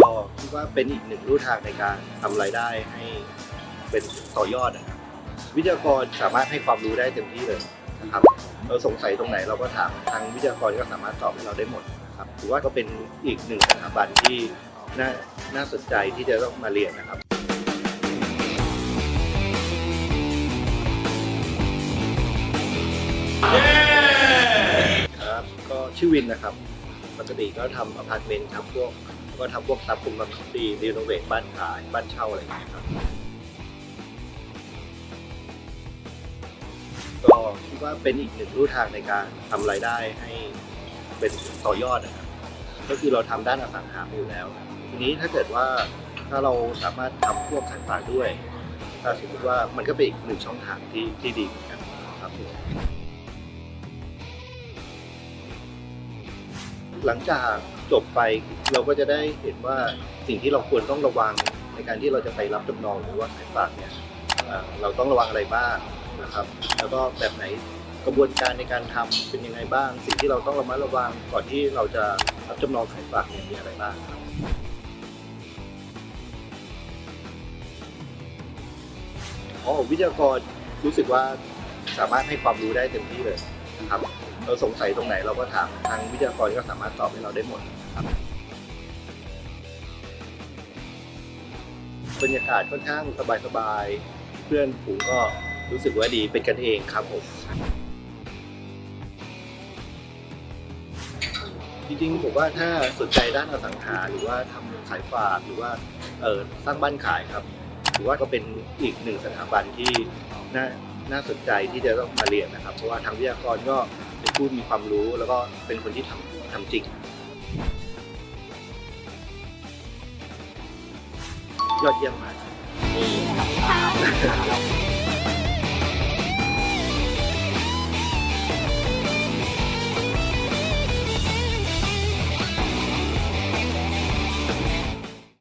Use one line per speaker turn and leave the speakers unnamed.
ก็คิดว่าเป็นอีกหนึ่งรูทางในการทำรายได้ให้เป็นต่อยอดนะครับวิทยากรสามารถให้ความรู้ได้เต็มที่เลยนะครับเราสงสัยตรงไหนเราก็ถามทางวิทยากรก็สามารถตอบให้เราได้หมดนะครับถือว่าก็เป็นอีกหนึ่งสถาบันที่น่าน่าสนใจที่จะต้องมาเรียนนะครับครับก็ชื่อวินนะครับปกติก็ทำอพาร์ตเมนต์ครับพวก ก็ทำพวกซับคุมบังคับดีรีโนเวทบ้านขายบ้านเช่าอะไรอย่างเงี้ยครับก็คิดว่าเป็นอีกหนึ่งรูทางในการทำรายได้ให้เป็นต่อยอดนะครับก็คือเราทำด้านอสังหาอยู่แล้ว ทีนี้ถ้าเกิดว่าถ้าเราสามารถทำพวกขายฝากด้วยถ้าสมมติว่ามันก็เป็นอีกหนึ่งช่องทางที่ที่ดีเหมือนกันครับผม หลังจาก จบไปเราก็จะได้เห็นว่าสิ่งที่เราควรต้องระวังในการที่เราจะไปรับจำนองหรือว่าขายฝากเนี่ยเราต้องระวังอะไรบ้างนะครับ แล้วก็แบบไหนกระบวนการในการทำเป็นยังไงบ้าง สิ่งที่เราต้องระมัดระวังก่อนที่เราจะรับจำนองขายฝากเนี่ยมีอะไรบ้างครับอ๋อวิทยากรรู้สึกว่าสามารถให้ความรู้ได้เต็มที่เลย นะครับเราสงสัยตรงไหนเราก็ถามทางวิทยากรก็สามารถตอบให้เราได้หมดครับบรรยากาศค่อนข้างสบายๆเพื่อนฝูงก็รู้สึกว่าดีเป็นกันเองครับผมจริงๆผมว่าถ้าสนใจด้านอสังหาหรือว่าทำขายฝากหรือว่าเออสร้างบ้านขายครับถือว่าก็เป็นอีกหนึ่งสถาบันที่น่า น่าสนใจที่จะต้องมาเรียนนะครับ เพราะว่าทางวิทยากรก็เป็นผู้มีความรู้แล้วก็เป็นคนที่ทำทำจริง ยอดเยี่ยมมาก
ค่ะ